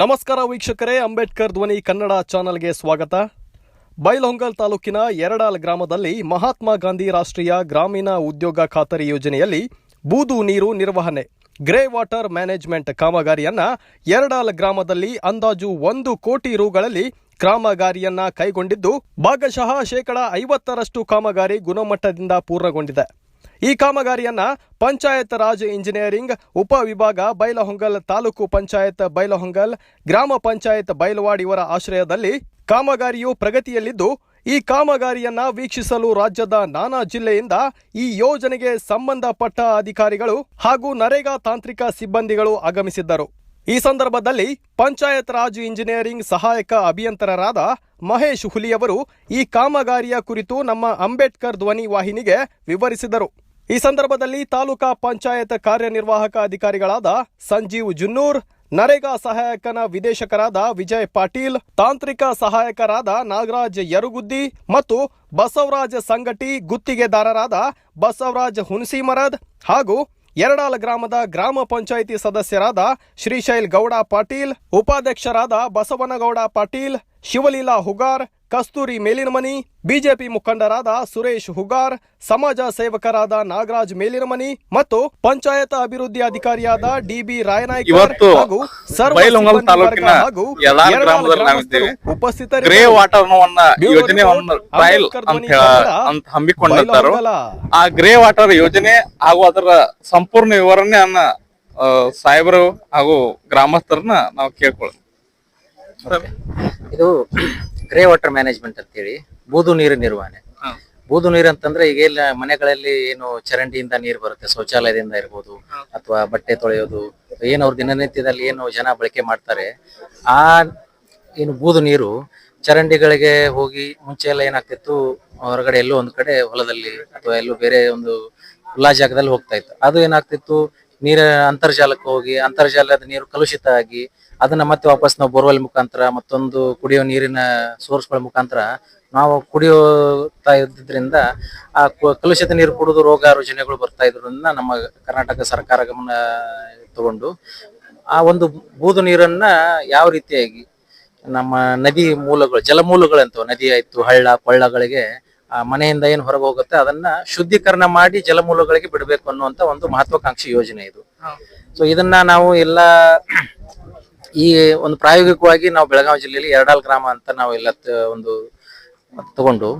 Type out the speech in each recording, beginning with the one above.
ನಮಸ್ಕಾರ ವೀಕ್ಷಕರೇ, ಅಂಬೇಡ್ಕರ್ ಧ್ವನಿ ಕನ್ನಡ ಚಾನಲ್ಗೆ ಸ್ವಾಗತ. ಬೈಲಹೊಂಗಲ್ ತಾಲೂಕಿನ ಎರಡಾಲ್ ಗ್ರಾಮದಲ್ಲಿ ಮಹಾತ್ಮ ಗಾಂಧಿ ರಾಷ್ಟ್ರೀಯ ಗ್ರಾಮೀಣ ಉದ್ಯೋಗ ಖಾತರಿ ಯೋಜನೆಯಲ್ಲಿ ಬೂದು ನೀರು ನಿರ್ವಹಣೆ, ಗ್ರೇ ವಾಟರ್ ಮ್ಯಾನೇಜ್ಮೆಂಟ್ ಕಾಮಗಾರಿಯನ್ನ ಎರಡಾಲ್ ಗ್ರಾಮದಲ್ಲಿ ಅಂದಾಜು ಒಂದು ಕೋಟಿ ರುಗಳಲ್ಲಿ ಕಾಮಗಾರಿಯನ್ನ ಕೈಗೊಂಡಿದ್ದು, ಭಾಗಶಃ ಶೇಕಡ ಐವತ್ತರಷ್ಟು ಕಾಮಗಾರಿ ಗುಣಮಟ್ಟದಿಂದ ಪೂರ್ಣಗೊಂಡಿದೆ. ಈ ಕಾಮಗಾರಿಯನ್ನ ಪಂಚಾಯತ್ ರಾಜ್ ಇಂಜಿನಿಯರಿಂಗ್ ಉಪವಿಭಾಗ ಬೈಲಹೊಂಗಲ್ ತಾಲೂಕು ಪಂಚಾಯತ್ ಬೈಲಹೊಂಗಲ್ ಗ್ರಾಮ ಪಂಚಾಯತ್ ಬೈಲವಾಡ್ ಇವರ ಆಶ್ರಯದಲ್ಲಿ ಕಾಮಗಾರಿಯು ಪ್ರಗತಿಯಲ್ಲಿದ್ದು, ಈ ಕಾಮಗಾರಿಯನ್ನ ವೀಕ್ಷಿಸಲು ರಾಜ್ಯದ ನಾನಾ ಜಿಲ್ಲೆಯಿಂದ ಈ ಯೋಜನೆಗೆ ಸಂಬಂಧಪಟ್ಟ ಅಧಿಕಾರಿಗಳು ಹಾಗೂ ನರೇಗಾ ತಾಂತ್ರಿಕ ಸಿಬ್ಬಂದಿಗಳು ಆಗಮಿಸಿದ್ದರು. ಈ ಸಂದರ್ಭದಲ್ಲಿ ಪಂಚಾಯತ್ ರಾಜ್ ಇಂಜಿನಿಯರಿಂಗ್ ಸಹಾಯಕ ಅಭಿಯಂತರರಾದ ಮಹೇಶ್ ಹುಲಿಯವರು ಈ ಕಾಮಗಾರಿಯ ಕುರಿತು ನಮ್ಮ ಅಂಬೇಡ್ಕರ್ ಧ್ವನಿ ವಾಹಿನಿಗೆ ವಿವರಿಸಿದರು. ಈ ಸಂದರ್ಭದಲ್ಲಿ ತಾಲೂಕಾ ಪಂಚಾಯತ್ ಕಾರ್ಯನಿರ್ವಾಹಕ ಅಧಿಕಾರಿಗಳಾದ ಸಂಜೀವ್ ಜುನ್ನೂರ್, ನರೇಗಾ ಸಹಾಯಕನ ವಿದೇಶಕರಾದ ವಿಜಯ್ ಪಾಟೀಲ್, ತಾಂತ್ರಿಕ ಸಹಾಯಕರಾದ ನಾಗರಾಜ್ ಯರುಗುದ್ದಿ ಮತ್ತು ಬಸವರಾಜ್ ಸಂಗಟಿ ಗುತ್ತಿಗೆದಾರರಾದ ಬಸವರಾಜ್ ಹುಣಸಿಮರದ್ ಹಾಗೂ ಎರಡಾಲ ಗ್ರಾಮದ ಗ್ರಾಮ ಪಂಚಾಯಿತಿ ಸದಸ್ಯರಾದ ಶ್ರೀಶೈಲ್ ಗೌಡ ಪಾಟೀಲ್, ಉಪಾಧ್ಯಕ್ಷರಾದ ಬಸವನಗೌಡ ಪಾಟೀಲ್ ಶಿವಲೀಲಾ ಹುಗಾರ್ ಕಸ್ತೂರಿ ಮೇಲಿನಮನಿ ಬಿಜೆಪಿ ಮುಖಂಡರಾದ ಸುರೇಶ್ ಹುಗಾರ್ ಸಮಾಜ ಸೇವಕರಾದ ನಾಗರಾಜ್ ಮೇಲಿನಮನಿ ಮತ್ತು ಪಂಚಾಯತ್ ಅಭಿವೃದ್ಧಿ ಅಧಿಕಾರಿಯಾದ ಡಿಬಿ ರಾಯನಾಯ್ಕ ಹಾಗೂ ಸರ್ವ ಬೈಲಹೊಂಗಲ ಸಿಬ್ಬಂದಿ ವರ್ಗ ತಾಲೂಕಿನ ಗ್ರಾಮದಲ್ಲಿ ನಾವಿದ್ದೇವೆ. ಗ್ರೇ ವಾಟರ್ ಯೋಜನೆಯನ್ನು ರಿಪೋರ್ಟ್, ಟ್ರಯಲ್ ಅಂತ ಅಂತ ಆ ಗ್ರೇ ವಾಟರ್ ಯೋಜನೆ ಹಾಗೂ ಅದರ ಸಂಪೂರ್ಣ ವಿವರಣೆಯನ್ನ ಸಾಹೇಬರು ಹಾಗೂ ಗ್ರಾಮಸ್ಥರನ್ನ ನಾವು ಕೇಳ್ಕೊಳ್ಳೋದು ಇದು ಗ್ರೇ ವಾಟರ್ ಮ್ಯಾನೇಜ್ಮೆಂಟ್ ಅಂತೇಳಿ ಬೂದು ನೀರು ನಿರ್ವಹಣೆ. ಬೂದು ನೀರು ಅಂತಂದ್ರೆ ಈಗ ಎಲ್ಲ ಮನೆಗಳಲ್ಲಿ ಏನು ಚರಂಡಿಯಿಂದ ನೀರು ಬರುತ್ತೆ ಶೌಚಾಲಯದಿಂದ ಇರ್ಬೋದು ಅಥವಾ ಬಟ್ಟೆ ತೊಳೆಯೋದು ಏನು ಅವ್ರ ದಿನನಿತ್ಯದಲ್ಲಿ ಏನು ಜನ ಬಳಕೆ ಮಾಡ್ತಾರೆ ಆ ಏನು ಬೂದು ನೀರು ಚರಂಡಿಗಳಿಗೆ ಹೋಗಿ ಮುಂಚೆ ಎಲ್ಲ ಏನಾಗ್ತಿತ್ತು ಹೊರಗಡೆ ಎಲ್ಲೋ ಒಂದ್ ಕಡೆ ಹೊಲದಲ್ಲಿ ಅಥವಾ ಎಲ್ಲೋ ಬೇರೆ ಒಂದು ಖುಲ್ಲಾ ಜಾಗದಲ್ಲಿ ಹೋಗ್ತಾ ಇತ್ತು. ಅದು ಏನಾಗ್ತಿತ್ತು ನೀರ ಅಂತರ್ಜಾಲಕ್ಕೆ ಹೋಗಿ ಅಂತರ್ಜಾಲದ ನೀರು ಕಲುಷಿತ ಆಗಿ ಅದನ್ನ ಮತ್ತೆ ವಾಪಸ್ ನಾವು ಬೋರ್ವೆಲ್ ಮುಖಾಂತರ ಮತ್ತೊಂದು ಕುಡಿಯೋ ನೀರಿನ ಸೋರ್ಸ್ಗಳ ಮುಖಾಂತರ ನಾವು ಕುಡಿಯೋತಾ ಇದ್ದಿದ್ರಿಂದ ಆ ಕು- ಕಲುಷಿತ ನೀರು ಕುಡಿದು ರೋಗ ರುಜಿನಗಳು ಬರ್ತಾ ಇದ್ರಿಂದ ನಮ್ಮ ಕರ್ನಾಟಕ ಸರ್ಕಾರ ಗಮನ ತಗೊಂಡು ಆ ಒಂದು ಬೂದು ನೀರನ್ನ ಯಾವ ರೀತಿಯಾಗಿ ನಮ್ಮ ನದಿ ಮೂಲಗಳು ಜಲಮೂಲಗಳಂತವು ಅಂತ ನದಿ ಆಯ್ತು ಹಳ್ಳ ಕೊಳ್ಳಗಳಿಗೆ ಆ ಮನೆಯಿಂದ ಏನು ಹೊರಗೆ ಹೋಗುತ್ತೆ ಅದನ್ನ ಶುದ್ಧೀಕರಣ ಮಾಡಿ ಜಲಮೂಲಗಳಿಗೆ ಬಿಡಬೇಕು ಅನ್ನುವಂತ ಒಂದು ಮಹತ್ವಾಕಾಂಕ್ಷಿ ಯೋಜನೆ ಇದು. ಸೊ ಇದನ್ನ ನಾವು ಎಲ್ಲ ಈ ಒಂದು ಪ್ರಾಯೋಗಿಕವಾಗಿ ನಾವು ಬೆಳಗಾವಿ ಜಿಲ್ಲೆಯಲ್ಲಿ ಎರಡಾಲ್ ಗ್ರಾಮ ಅಂತ ನಾವು ಎಲ್ಲ ಒಂದು ತಗೊಂಡು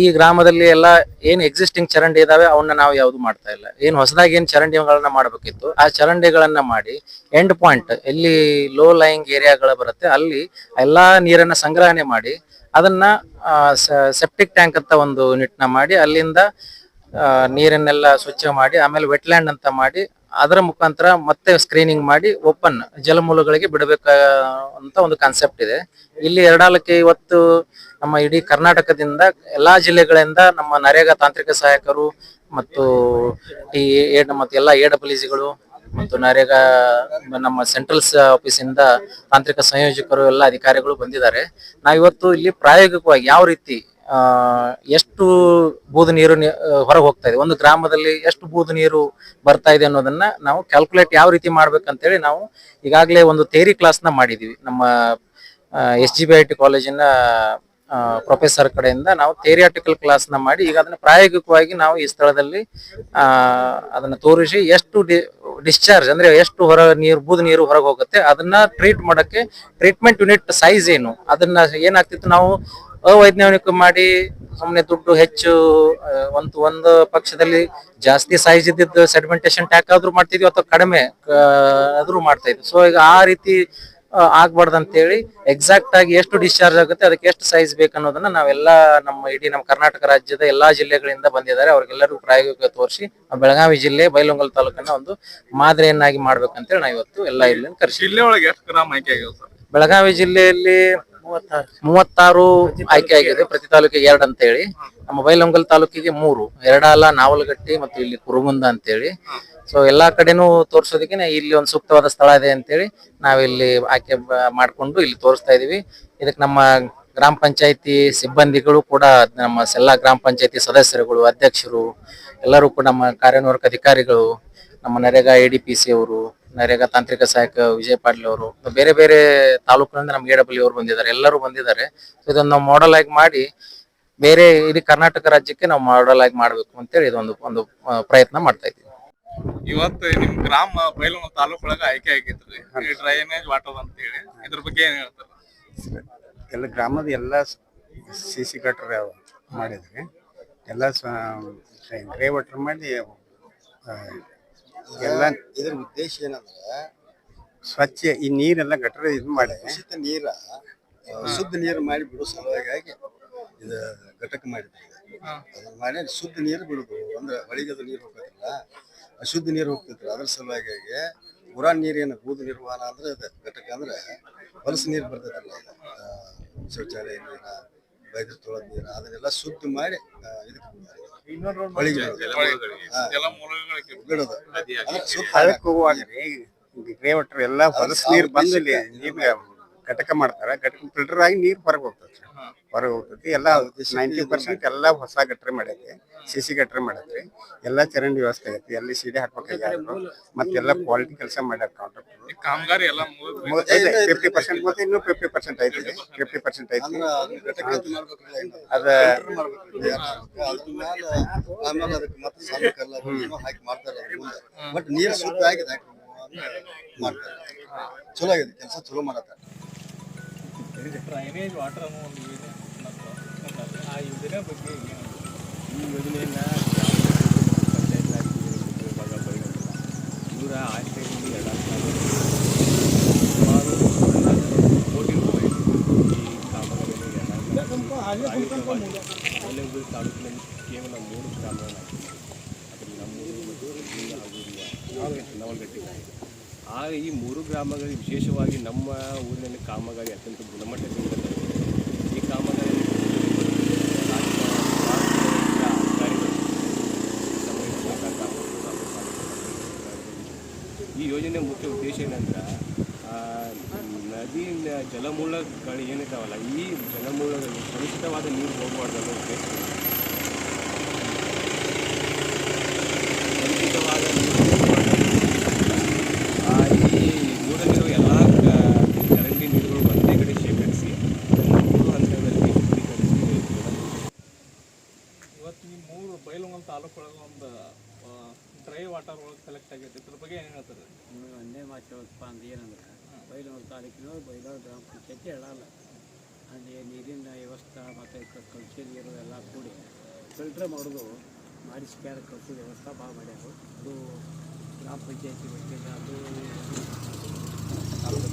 ಈ ಗ್ರಾಮದಲ್ಲಿ ಎಲ್ಲ ಏನ್ ಎಕ್ಸಿಸ್ಟಿಂಗ್ ಚರಂಡಿ ಇದಾವೆ ಅವನ್ನ ನಾವು ಯಾವ್ದು ಮಾಡ್ತಾ ಇಲ್ಲ. ಏನ್ ಹೊಸದಾಗಿ ಏನ್ ಚರಂಡಿಗಳನ್ನ ಮಾಡ್ಬೇಕಿತ್ತು, ಆ ಚರಂಡಿಗಳನ್ನ ಮಾಡಿ ಎಂಡ್ ಪಾಯಿಂಟ್ ಎಲ್ಲಿ ಲೋ ಲೈಂಗ್ ಏರಿಯಾಗಳು ಬರುತ್ತೆ, ಅಲ್ಲಿ ಎಲ್ಲಾ ನೀರನ್ನ ಸಂಗ್ರಹಣೆ ಮಾಡಿ, ಅದನ್ನ ಸೆಪ್ಟಿಕ್ ಟ್ಯಾಂಕ್ ಅಂತ ಒಂದು ಯೂನಿಟ್ನ ಮಾಡಿ, ಅಲ್ಲಿಂದ ನೀರನ್ನೆಲ್ಲ ಸ್ವಚ್ಛ ಮಾಡಿ, ಆಮೇಲೆ ವೆಟ್ಲ್ಯಾಂಡ್ ಅಂತ ಮಾಡಿ ಅದರ ಮುಖಾಂತರ ಮತ್ತೆ ಸ್ಕ್ರೀನಿಂಗ್ ಮಾಡಿ ಓಪನ್ ಜಲಮೂಲಗಳಿಗೆ ಬಿಡಬೇಕ ಅಂತ ಒಂದು ಕಾನ್ಸೆಪ್ಟ್ ಇದೆ. ಇಲ್ಲಿ ಎರಡಾಲಕ್ಕೆ ಇವತ್ತು ನಮ್ಮ ಇಡೀ ಕರ್ನಾಟಕದಿಂದ ಎಲ್ಲಾ ಜಿಲ್ಲೆಗಳಿಂದ ನಮ್ಮ ನರೇಗಾ ತಾಂತ್ರಿಕ ಸಹಾಯಕರು ಮತ್ತು ಟಿ ಎ, ಮತ್ತು ಎಲ್ಲಾ ಎ ಗಳು ಮತ್ತು ನರೇಗಾ, ನಮ್ಮ ಸೆಂಟ್ರಲ್ ಆಫೀಸಿಂದ ತಾಂತ್ರಿಕ ಸಂಯೋಜಕರು ಎಲ್ಲ ಅಧಿಕಾರಿಗಳು ಬಂದಿದ್ದಾರೆ. ನಾವಿವತ್ತು ಇಲ್ಲಿ ಪ್ರಾಯೋಗಿಕವಾಗಿ ಯಾವ ರೀತಿ ಆ, ಎಷ್ಟು ಬೂದು ನೀರು ಹೊರಗೆ ಹೋಗ್ತಾ ಇದೆ? ಒಂದು ಗ್ರಾಮದಲ್ಲಿ ಎಷ್ಟು ಬೂದು ನೀರು ಬರ್ತಾ ಇದೆ ಅನ್ನೋದನ್ನ ನಾವು ಕ್ಯಾಲ್ಕುಲೇಟ್ ಯಾವ ರೀತಿ ಮಾಡ್ಬೇಕಂತೇಳಿ ನಾವು ಈಗಾಗಲೇ ಒಂದು ಥೇರಿ ಕ್ಲಾಸ್ನ ಮಾಡಿದೀವಿ. ನಮ್ಮ S G B I T ಕಾಲೇಜಿನ ಪ್ರೊಫೆಸರ್ ಕಡೆಯಿಂದ ನಾವು ಥೇರಿಯಾಟಿಕಲ್ನ ಮಾಡಿ ಈಗ ಅದನ್ನ ಪ್ರಾಯೋಗಿಕವಾಗಿ ನಾವು ಈ ಸ್ಥಳದಲ್ಲಿ ಆ ಅದನ್ನ ತೋರಿಸಿ ಎಷ್ಟು ಡಿಸ್ಚಾರ್ಜ್ ಅಂದ್ರೆ ಎಷ್ಟು ಹೊರ ನೀರು ಬೂದು ನೀರು ಹೊರಗೆ ಹೋಗುತ್ತೆ ಅದನ್ನ ಟ್ರೀಟ್ ಮಾಡಕ್ಕೆ ಟ್ರೀಟ್ಮೆಂಟ್ ಯೂನಿಟ್ ಸೈಜ್ ಏನು ಅದನ್ನ ಏನಾಗ್ತಿತ್ತು ನಾವು ಅವೈಜ್ಞಾನಿಕ ಮಾಡಿ ಸುಮ್ಮನೆ ದುಡ್ಡು ಹೆಚ್ಚು ಒಂದು ಒಂದು ಪಕ್ಷದಲ್ಲಿ ಜಾಸ್ತಿ ಸೈಜ್ ಇದ್ದಿದ್ದು ಸೆಡಿಮೆಂಟೇಶನ್ ಟ್ಯಾಕ್ ಆದ್ರೂ ಮಾಡ್ತಿದ್ವಿ ಅಥವಾ ಕಡಿಮೆ ಆದ್ರೂ ಮಾಡ್ತಾ ಇದ್ವಿ. ಸೊ ಈಗ ಆ ರೀತಿ ಆ, ಅಂತ ಹೇಳಿ ಎಕ್ಸಾಕ್ಟ್ ಆಗಿ ಎಷ್ಟು ಡಿಸ್ಚಾರ್ಜ್ ಆಗುತ್ತೆ ಅದಕ್ಕೆ ಎಷ್ಟು ಸೈಜ್ ಬೇಕು ಅನ್ನೋದನ್ನ ನಾವೆಲ್ಲ ನಮ್ಮ ಇಡೀ ನಮ್ಮ ಕರ್ನಾಟಕ ರಾಜ್ಯದ ಎಲ್ಲಾ ಜಿಲ್ಲೆಗಳಿಂದ ಬಂದಿದ್ದಾರೆ. ಅವ್ರಿಗೆಲ್ಲರಿಗೂ ಪ್ರಾಯೋಗಿಕ ತೋರಿಸಿ ಬೆಳಗಾವಿ ಜಿಲ್ಲೆ ಬೈಲೊಂಗಲ್ ತಾಲೂಕನ್ನ ಒಂದು ಮಾದರಿಯನ್ನಾಗಿ ಮಾಡ್ಬೇಕಂತೇಳಿ ನಾವು ಇವತ್ತು ಎಲ್ಲ ಇಲ್ಲಿ ಕರೆಸಿ ಬೆಳಗಾವಿ ಜಿಲ್ಲೆಯಲ್ಲಿ ಮೂವತ್ತಾರು. ಆಯ್ಕೆ ಆಗಿದೆ. ಪ್ರತಿ ತಾಲೂಕಿಗೆ ಎರಡು ಅಂತ ಹೇಳಿ ನಮ್ಮ ಬೈಲೊಂಗಲ್ ತಾಲೂಕಿಗೆ ಮೂರು. ಎರಡಾಲ ನಾವಲಗಟ್ಟಿ ಮತ್ತು ಇಲ್ಲಿ ಕುರುಗುಂದ ಅಂತೇಳಿ. ಸೊ ಎಲ್ಲಾ ಕಡೆನೂ ತೋರ್ಸೋದಕ್ಕೆ ಇಲ್ಲಿ ಒಂದು ಸೂಕ್ತವಾದ ಸ್ಥಳ ಇದೆ ಅಂತೇಳಿ ನಾವಿಲ್ಲಿ ಆಯ್ಕೆ ಮಾಡಿಕೊಂಡು ಮಾಡ್ಕೊಂಡು ಇಲ್ಲಿ ತೋರಿಸ್ತಾ ಇದೀವಿ ಇದಕ್ಕೆ ನಮ್ಮ ಗ್ರಾಮ ಪಂಚಾಯತಿ ಸಿಬ್ಬಂದಿಗಳು ಕೂಡ ನಮ್ಮ ಎಲ್ಲಾ ಗ್ರಾಮ ಪಂಚಾಯತಿ ಸದಸ್ಯರುಗಳು ಅಧ್ಯಕ್ಷರು ಎಲ್ಲರೂ ಕೂಡ ನಮ್ಮ ಕಾರ್ಯನಿರ್ವಾಹಕ ಅಧಿಕಾರಿಗಳು ನಮ್ಮ NREGA A D P C ಅವರು ನರೇಗಾ ತಾಂತ್ರಿಕ ಸಹಾಯಕ ವಿಜಯ್ ಪಾಟೀಲ್ ಅವರು ಬೇರೆ ಬೇರೆ ತಾಲೂಕಿನಿಂದ ನಮ್ಗೆ ಎ ಡಬ್ಲ್ಯೂ ಅವರು ಬಂದಿದ್ದಾರೆ ಎಲ್ಲರೂ ಬಂದಿದ್ದಾರೆ. ಸೊ ಇದನ್ನ ನಾವು ಮಾಡಲ್ ಆಗಿ ಮಾಡಿ ಬೇರೆ ಇಡೀ ಕರ್ನಾಟಕ ರಾಜ್ಯಕ್ಕೆ ನಾವು ಮಾಡಲ್ ಆಗಿ ಮಾಡ್ಬೇಕು ಅಂತೇಳಿ ಇದೊಂದು ಒಂದು ಪ್ರಯತ್ನ ಮಾಡ್ತಾ ಇದ್ದೀವಿ. ಇವತ್ತು ನಿಮ್ ಗ್ರಾಮ ಬಯಲು ತಾಲೂಕ್ ಒಳಗ ಆಯ್ಕೆ ಆಗಿತ್ತು ಡ್ರೈನೇಜ್ ವಾಟರ್ ಅಂತ ಹೇಳಿ ಇದ್ರ ಬಗ್ಗೆ ಏನು ಹೇಳ್ತಾರೆ? ಎಲ್ಲ ಗ್ರಾಮದ ಎಲ್ಲ ಸಿ ಸಿ ಗಟ್ರ ಮಾಡಿದ್ರಿ ಎಲ್ಲ ಗ್ರೇ ವಾಟರ್ ಮಾಡಿ ಎಲ್ಲ. ಇದ್ರ ಉದ್ದೇಶ ಏನಂದ್ರೆ ಸ್ವಚ್ಛ ಈ ನೀರೆಲ್ಲ ಗಟ್ರ ಇದು ಮಾಡಿ. ಶುದ್ಧ ನೀರ ಶುದ್ಧ ನೀರು ಮಾಡಿ ಬಿಡೋ ಸಲುವಾಗಿ ಇದು ಘಟಕ ಮಾಡಿದ್ವಿ ಅದನ್ನ ಮಾಡಿ ಶುದ್ಧ ನೀರು ಬಿಡುದು. ಅಂದ್ರೆ ಹೊಳಿಗದ ನೀರು ಹೋಗ್ತಿಲ್ಲ ಅಶುದ್ಧ ನೀರು ಹೋಗ್ತಿದ್ರು ಅದ್ರ ಸಲುವಾಗಿ ಊರ ನೀರಿನ ಬೂದು ನಿರ್ವಹಣ ಅಂದ್ರೆ ಅದ ಘಟಕ ಅಂದ್ರೆ ಹೊಲಸು ನೀರು ಬರ್ತೈತಲ್ಲ. ಆ, ಶೌಚಾಲಯ ನೀರ ಬೈದ್ರ ತೊಳೆದ ನೀರು ಅದನ್ನೆಲ್ಲ ಶುದ್ಧ ಮಾಡಿ ಇದು ಇದಕ್ಕೆ ಹಳಕ್ ಹೋಗುವಾಗ ಗ್ರೇ ವಾಟರ್ ಎಲ್ಲ ಹೊಲಸ್ ನೀರ್ ಬಂದಿಲ್ಲ. ನೀರ್ಗೆ ಘಟಕ ಮಾಡ್ತಾರೆ ಘಟಕ ಫಿಲ್ಟರ್ ಆಗಿ ನೀರು ಹೊರಗೆ ಹೋಗ್ತದೆ ಹೊರಗೆ ಹೋಗ್ತೈತಿ ಎಲ್ಲ ನೈಂಟಿ ಪರ್ಸೆಂಟ್ ಎಲ್ಲ ಹೊಸ ಗಟ್ರೆ ಮಾಡೈತಿ ಸಿ ಸಿ ಗಟ್ರೆ ಮಾಡೈತಿ ಎಲ್ಲ ಚರಂಡಿ ವ್ಯವಸ್ಥೆ ಐತಿ ಎಲ್ಲಿ ಸೀಡೆ ಹಾಕ್ಬೇಕಾಗ್ಯಾರು ಮತ್ತೆಲ್ಲ ಕ್ವಾಲಿಟಿ ಕೆಲಸ ಮಾಡ್ಯಾರ ಕಾಂಟ್ರಾಕ್ಟರ್ ಕಾಮಗಾರಿ ಎಲ್ಲ ಫಿಫ್ಟಿ ಪರ್ಸೆಂಟ್ ಮತ್ತೆ ಇನ್ನೂ ಫಿಫ್ಟಿ ಪರ್ಸೆಂಟ್ ಐತಿ ಫಿಫ್ಟಿ ಪರ್ಸೆಂಟ್ ಐತಿ. ಅಂದ್ರೆ ಅದು ಮಾಡ್ತಾರೆ ಬಟ್ ನೀರು ಶುದ್ಧ ಆಗಿದೆ ಮಾಡ್ತಾರೆ. ಚಲೋ ಆಗಿದೆ ಕೆಲಸ ಚಲೋ ಮಾಡತ್ತಾರೆ. ಡ್ರೈನೇಜ್ ವಾಟರ್ ಅನ್ನೋ ಒಂದು ಯೋಜನೆ ಆ ಯೋಜನೆ ಬಗ್ಗೆ ಈ ಯೋಜನೆಯನ್ನ ಪಂಚಾಯತ್ ರಾಜ್ ಇವರ ಆಯ್ಕೆಯಲ್ಲಿ ಎರಡು ಸುಮಾರು ಹನ್ನೊಂದು ಕೋಟಿ ರೂಪಾಯಿ ಈ ಕಾಮಗಾರಿಯಲ್ಲಿ ಎರಡು ತಾಲೂಕಿನಲ್ಲಿ ಕೇವಲ ಮೂರು ಗ್ರಾಮಗಳಾಗಿವೆ ಅದರಲ್ಲಿ ನಮ್ಮೂರು ಮತ್ತು ಹಿಂದ ಹಾಗೂ ನವಲಗಟ್ಟಿದ್ದಾರೆ ಆ ಈ ಮೂರು ಗ್ರಾಮಗಳಲ್ಲಿ ವಿಶೇಷವಾಗಿ ನಮ್ಮ ಊರಿನಲ್ಲಿ ಕಾಮಗಾರಿ ಅತ್ಯಂತ ಗುಣಮಟ್ಟದಿಂದ ಈ ಕಾಮಗಾರಿ ಈ ಯೋಜನೆ ಮುಖ್ಯ ಉದ್ದೇಶ ಏನಂದ್ರೆ ನದಿ ಜಲಮೂಲಗಳು ಏನಿದ್ದಾವಲ್ಲ, ಈ ಜಲಮೂಲಗಳು ಕಲುಷಿತವಾದ ನೀರು ಹೋಗಬಾರ್ದು ಅನ್ನೋ ಉದ್ದೇಶ ಕಲುಷಿತವಾದ ನೀರು ಆ, ಈ ಮೂರಲ್ಲಿರೋ ಎಲ್ಲ ಚರಂಡಿ ನೀರುಗಳು ಒಂದೇ ಕಡೆ ಶೇಖರಿಸಿ ಅದನ್ನು ಮೂರು ಹಂತದಲ್ಲಿ ಶುದ್ಧೀಕರಿಸಿ ಇವತ್ತು ಈ ಮೂರು ಬೈಲಹೊಂಗಲ ತಾಲೂಕ್ ಒಳಗ ಒಂದು ಡ್ರೈ ವಾಟರ್ ಒಳಗೆ ಸೆಲೆಕ್ಟ್ ಆಗೈತೆ ಇದ್ರ ಬಗ್ಗೆ ಏನು ಹೇಳ್ತಾರೆ ನಿಮಗೆ ಒಂದೇ ಮಾತು ಹೇಳಪ್ಪ ಅಂದ್ರೆ ಏನಂದ್ರೆ ಬೈಲೂರು ತಾಲೂಕಿನ ಬೈಲೂರು ಗ್ರಾಮ ಪಂಚಾಯತಿ ಹೇಳಲ್ಲ ಅಲ್ಲಿ ನೀರಿನ ವ್ಯವಸ್ಥೆ ಮತ್ತು ಕಲ್ಚರ್ ನೀರು ಎಲ್ಲ ಕೂಡಿ ಫಿಲ್ಟ್ರ್ ಮಾಡೋದು ಮಾಡಿಸ್ಕ್ಯಾರ ಕಲ್ಸಿದ ವ್ಯವಸ್ಥೆ ಭಾಳ ಮಾಡ್ಯಾರು ಅದು ಗ್ರಾಮ ಪಂಚಾಯತಿ ಬಗ್ಗೆ ಅದು ತಾಲೂಕು